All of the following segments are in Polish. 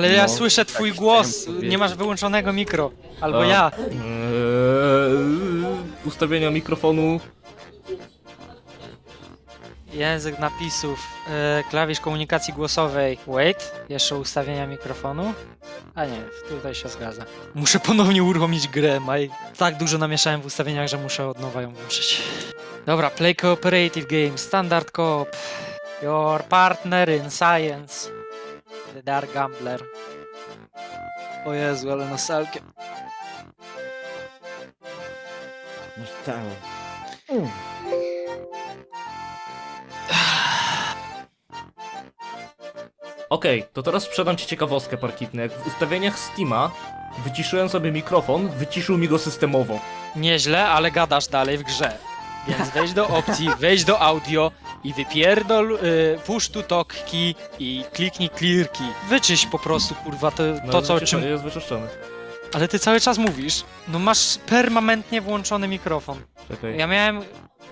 Ale ja No, słyszę tak twój chciałem głos, powiedzieć. nie masz wyłączonego mikro. Albo A. ja. Eee, ustawienia mikrofonu. Język napisów, e, klawisz komunikacji głosowej. Wait, jeszcze ustawienia mikrofonu. A nie, tutaj się zgadza. Muszę ponownie uruchomić grę, Maj. Tak dużo namieszałem w ustawieniach, że muszę od nowa ją włączyć. Dobra, play cooperative game, standard coop. Your partner in science. The Dark Gambler. O Jezu, ale nostalgia. Masz całą. Okej, to teraz sprzedam ci ciekawostkę parkitny. Jak w ustawieniach Steama wyciszyłem sobie mikrofon, wyciszył mi go systemowo. Nieźle, ale gadasz dalej w grze. Więc wejdź do opcji, wejdź do audio i wypierdol y, push to talk key i kliknij clear key. Wyczyść po prostu, kurwa, to, No, to co, o czym... jest wyczyszczony. Ale ty cały czas mówisz. No masz permanentnie włączony mikrofon. Czekaj. Ja miałem...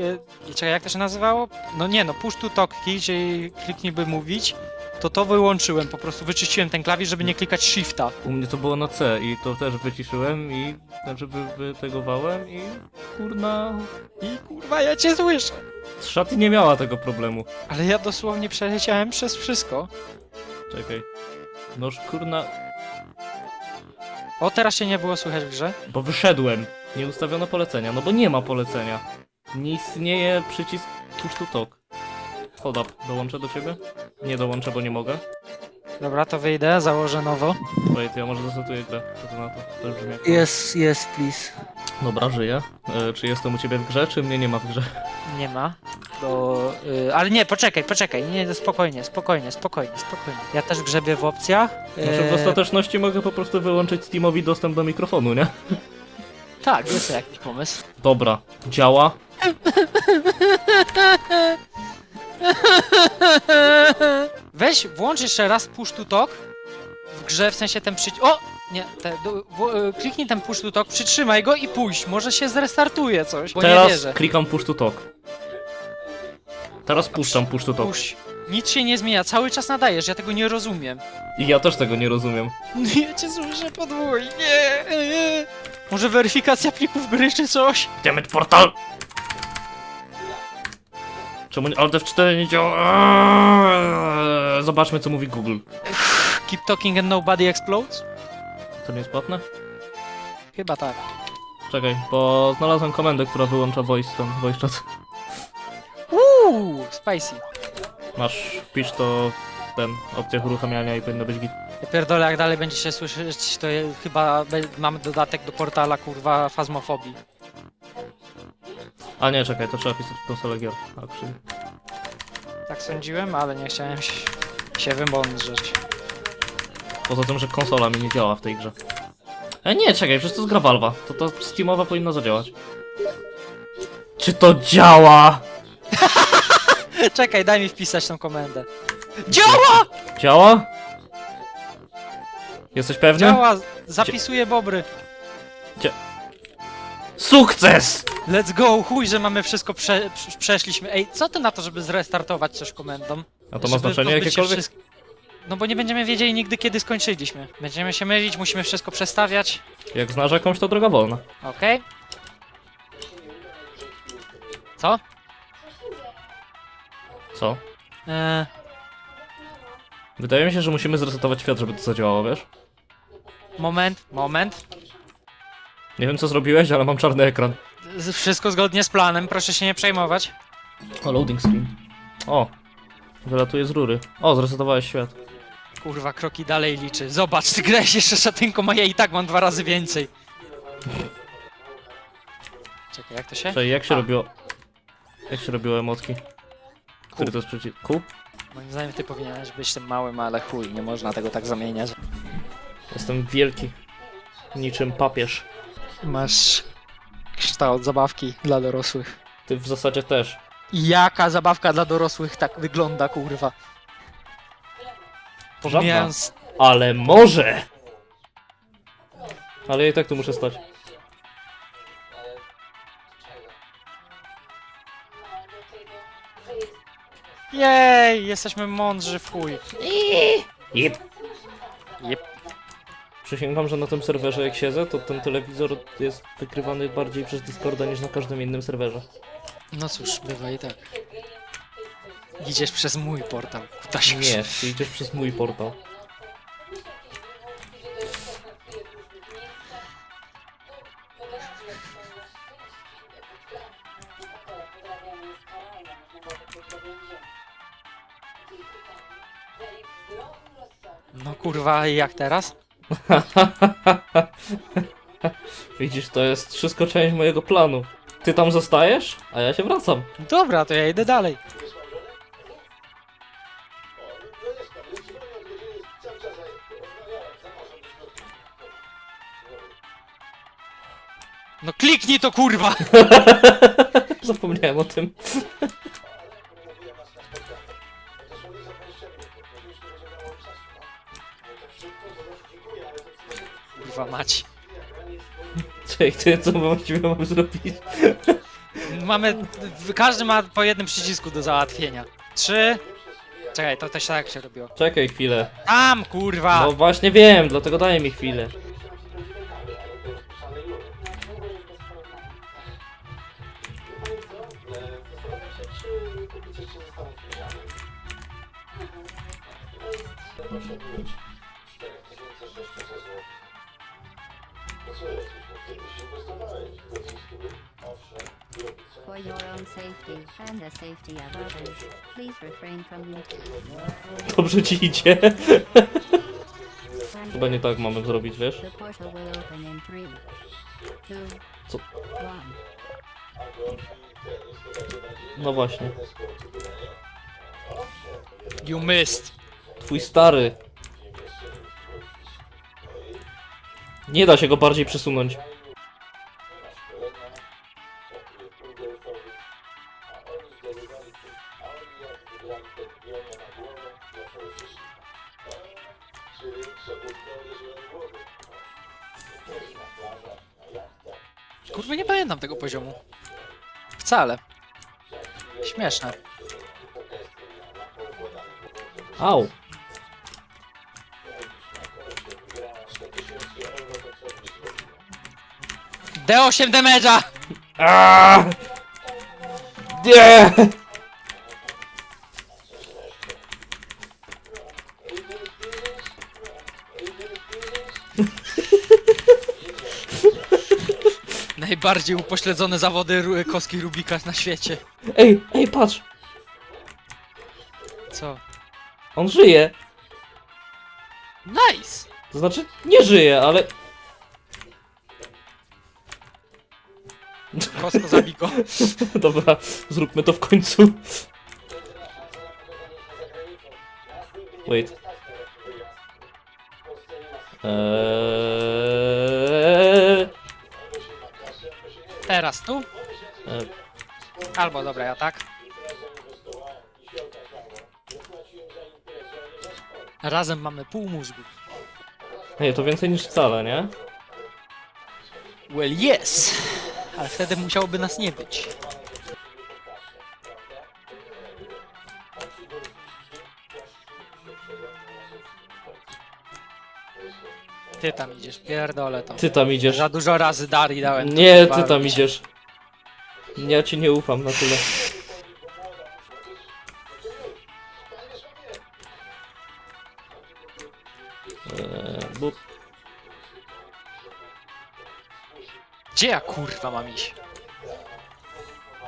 Y, czekaj, jak to się nazywało? No nie no, push to talk key, czyli kliknij by mówić, to to wyłączyłem, po prostu wyczyściłem ten klawisz, żeby nie klikać shifta. U mnie to było na C i to też wyciszyłem i znaczy wy, wytegowałem i kurna... I kurwa, ja cię słyszę. Szaty nie miała tego problemu. Ale ja dosłownie przeleciałem przez wszystko. Czekaj. Noż kurna... O, teraz się nie było słychać w grze. Bo wyszedłem. Nie ustawiono polecenia, no bo nie ma polecenia. Nie istnieje przycisk push to talk. Hold up, dołączę do ciebie? Nie dołączę, bo nie mogę. Dobra, to wyjdę, założę nowo. Wait, ja może zasetuję grę. Co to na to? To brzmi jak... Yes, yes, please. Dobra, żyję. E, czy jestem u ciebie w grze, czy mnie nie ma w grze? Nie ma. Do, y, ale nie, poczekaj, poczekaj. Nie, spokojnie, spokojnie, spokojnie, spokojnie. Ja też grzebię w opcjach. Znaczy w E, ostateczności mogę po prostu wyłączyć Steamowi dostęp do mikrofonu, nie? Tak, jest jakiś pomysł. Dobra, działa. Weź, włącz jeszcze raz push to talk w grze, w sensie ten przycisk. O! Nie, te, do, w, y, kliknij ten push to talk, przytrzymaj go i pójdź. Może się zrestartuje coś, bo nie Teraz wierzę. klikam push to talk. Teraz puszczam push to talk. Push. Nic się nie zmienia, cały czas nadajesz, ja tego nie rozumiem. I ja też tego nie rozumiem. Ja cię słyszę podwójnie. Może weryfikacja plików gry czy coś? Dammit portal! Czemu nie, Alt F4 nie działa? Eee, Zobaczmy co mówi Google. Keep talking and nobody explodes? To nie jest płatne? Chyba tak. Czekaj, bo znalazłem komendę, która wyłącza voice ten, voice chat. Uuu, spicy. Masz, wpisz to w ten, opcjach uruchamiania i powinno być git. Ja pierdolę, jak dalej będzie się słyszeć, to je- chyba be- mamy dodatek do portala, kurwa, fazmofobii. A nie, czekaj, to trzeba pisać w konsolę gier. Actually. Tak sądziłem, ale nie chciałem się, się wymądrzeć. Poza tym, że konsola mi nie działa w tej grze. E nie, czekaj, przecież to jest gra Valve'a. To to Steamowa powinno zadziałać. Czy to działa? Czekaj, daj mi wpisać tą komendę. Działa! Działa? Jesteś pewny? Działa! Zapisuję bobry. Sukces! Let's go! Chuj, że mamy wszystko prze, prze- przeszliśmy. Ej, co ty na to, żeby zrestartować coś komendą? A to ma Żeby znaczenie pozbyć się jakiekolwiek? wszystk- No bo nie będziemy wiedzieli nigdy, kiedy skończyliśmy. Będziemy się mylić, musimy wszystko przestawiać. Jak znasz jakąś, to droga wolna. Okej. Co? Co? Eee, Wydaje mi się, że musimy zresetować świat, żeby to zadziałało, wiesz? moment, moment. Nie wiem co zrobiłeś, ale mam czarny ekran. Z- Wszystko zgodnie z planem, proszę się nie przejmować. O, loading screen. O! Wylatuje z rury. O, zresetowałeś świat. Kurwa, kroki dalej liczy. Zobacz, ty grałeś jeszcze szatynką, a ja i tak mam dwa razy więcej. Czekaj, jak to się? Czyli jak się A. robiło... Jak się robiło emotki? Który to jest przycisk? Q? Moim zdaniem ty powinieneś być tym małym, ale chuj, nie można tego tak zamieniać. Jestem wielki. Niczym papież. Masz kształt zabawki dla dorosłych. Ty w zasadzie też. Jaka zabawka dla dorosłych tak wygląda, kurwa? Pomijając... Ale może! Ale ja i tak tu muszę stać. Jej, jesteśmy mądrzy w chuj. Jep. Jep. Przysięgam, że na tym serwerze jak siedzę, to ten telewizor jest wykrywany bardziej przez Discorda niż na każdym innym serwerze. No cóż, bywa i tak. Idziesz przez mój portal, kutasiusz. Nie, ty idziesz przez mój portal. No kurwa, i jak teraz? Widzisz, to jest wszystko część mojego planu. Ty tam zostajesz, a ja się wracam. Dobra, to ja idę dalej. No kliknij to kurwa! Zapomniałem o tym. Mać. Czekaj, ty co właściwie mam zrobić? Mamy. Każdy ma po jednym przycisku do załatwienia. Trzy. Czekaj, to też tak się robiło. Czekaj chwilę. Tam kurwa! No właśnie wiem, dlatego daj mi chwilę. Safety and the safety of others, please refrain from Dobrze ci idzie. Chyba nie tak mamy zrobić, wiesz? The portal will open in three, two, Co? No właśnie. You missed. Twój stary. Nie da się go bardziej przesunąć. Kurwa, nie pamiętam tego poziomu. Wcale. Śmieszne. Au. D8 damage'a! Aaaa! Nie! Najbardziej upośledzone zawody ru- kostki Rubika na świecie. Ej, ej, patrz! Co? On żyje! Nice! To znaczy, nie żyje, ale... Kostko zabij go. Dobra, zróbmy to w końcu. Wait. Eee... Teraz tu? E, Albo dobra, ja tak. Razem mamy pół mózgu. Nie, to więcej niż wcale, nie? Well, yes! Ale wtedy musiałoby nas nie być. Ty tam idziesz, pierdolę to. Ty tam idziesz. Za dużo razy Dari dałem. Nie, ty tam idziesz. Ja ci nie ufam na tyle. Gdzie ja kurwa mam iść?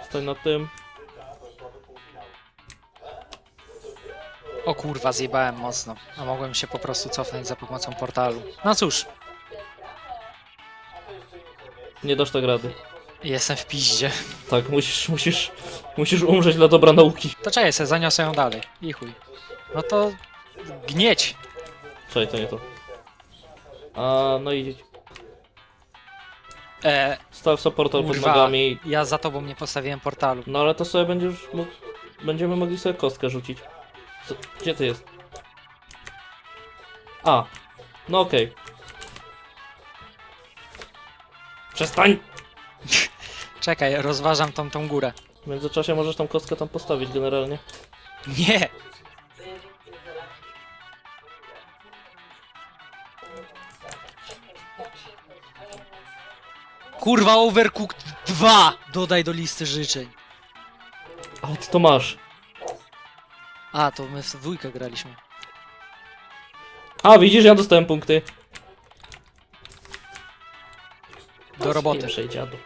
stoi na tym. O kurwa, zjebałem mocno. A mogłem się po prostu cofnąć za pomocą portalu. No cóż, Nie dasz tak rady. jestem w piździe. Tak, musisz, musisz, musisz umrzeć dla dobra nauki. To czekaj, se zaniosę ją dalej. I chuj. No to... Gnieć! Czekaj, to nie to. A, no i E, staw sobie portal pod kurwa, nogami. ja za tobą nie postawiłem portalu. No ale to sobie będziesz mógł, będziemy mogli sobie kostkę rzucić. Co, gdzie ty jest? A, no okej. Przestań! Czekaj, rozważam tą, tą górę. W międzyczasie możesz tą kostkę tam postawić generalnie. Nie! Kurwa, Overcooked 2! Dodaj do listy życzeń. Ale ty to masz. A, to my w dwójkę graliśmy. A, widzisz, ja dostałem punkty. Do roboty. Pierwszej dziadu.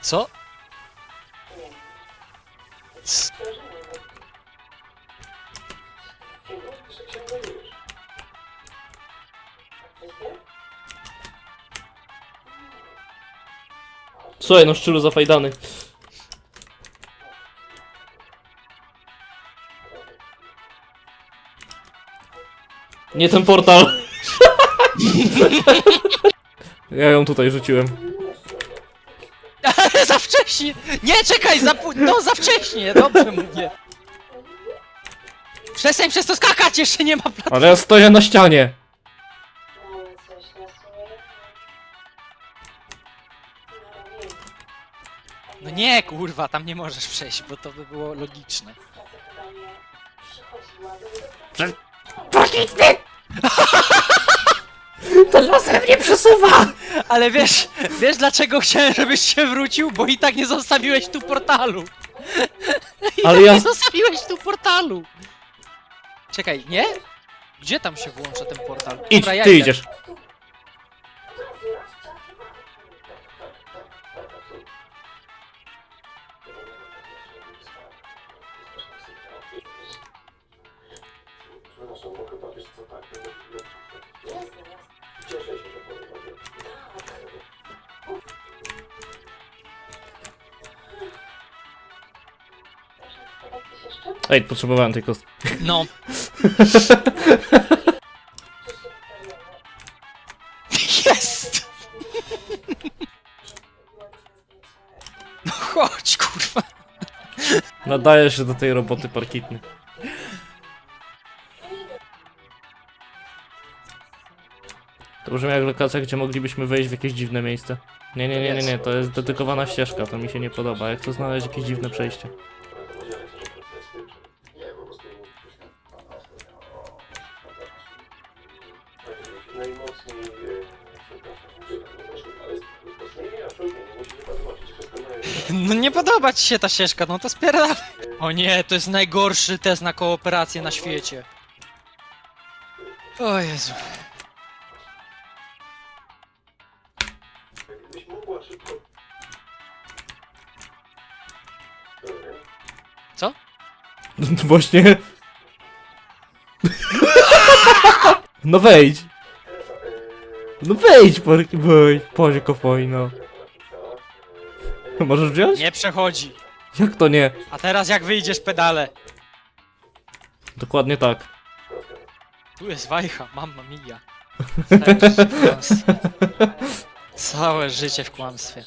Co? C- Słuchaj, no szczuru zafajdany. Nie ten portal. ja ją tutaj rzuciłem. Ale za wcześnie! Nie, czekaj, za No, za wcześnie, dobrze mówię. Przestań przez to skakać, jeszcze nie ma plat... Ale ja stoję na ścianie. Nie, kurwa, tam nie możesz przejść, bo to by było logiczne. Ten laser mnie przesuwa! Ale wiesz, wiesz dlaczego chciałem, żebyś się wrócił? Bo i tak nie zostawiłeś tu portalu. I Ale tak ja- nie zostawiłeś tu portalu. Czekaj, nie? Gdzie tam się włącza ten portal? Idź, Dobra, ja ty idę. idziesz. Ej, potrzebowałem tej kostki. No. Jest! No chodź, kurwa. Nadaje się do tej roboty parkitny. To brzmi jak lokacja, gdzie moglibyśmy wejść w jakieś dziwne miejsce. Nie, nie, nie, nie, nie, to jest dedykowana ścieżka, to mi się nie podoba. Jak chcę znaleźć jakieś dziwne przejście. No nie podoba ci się ta ścieżka, no to spierdalaj. O nie, to jest najgorszy test na kooperację na świecie. O Jezu. Właśnie. No wejdź. No wejdź, porki boj. Boże kofoj, no. Możesz wziąć? Nie przechodzi. Jak to nie? A teraz jak wyjdziesz pedale? Dokładnie tak. Tu jest wajcha, mamma mia. Całe życie w kłamstwie. Całe życie w kłamstwie.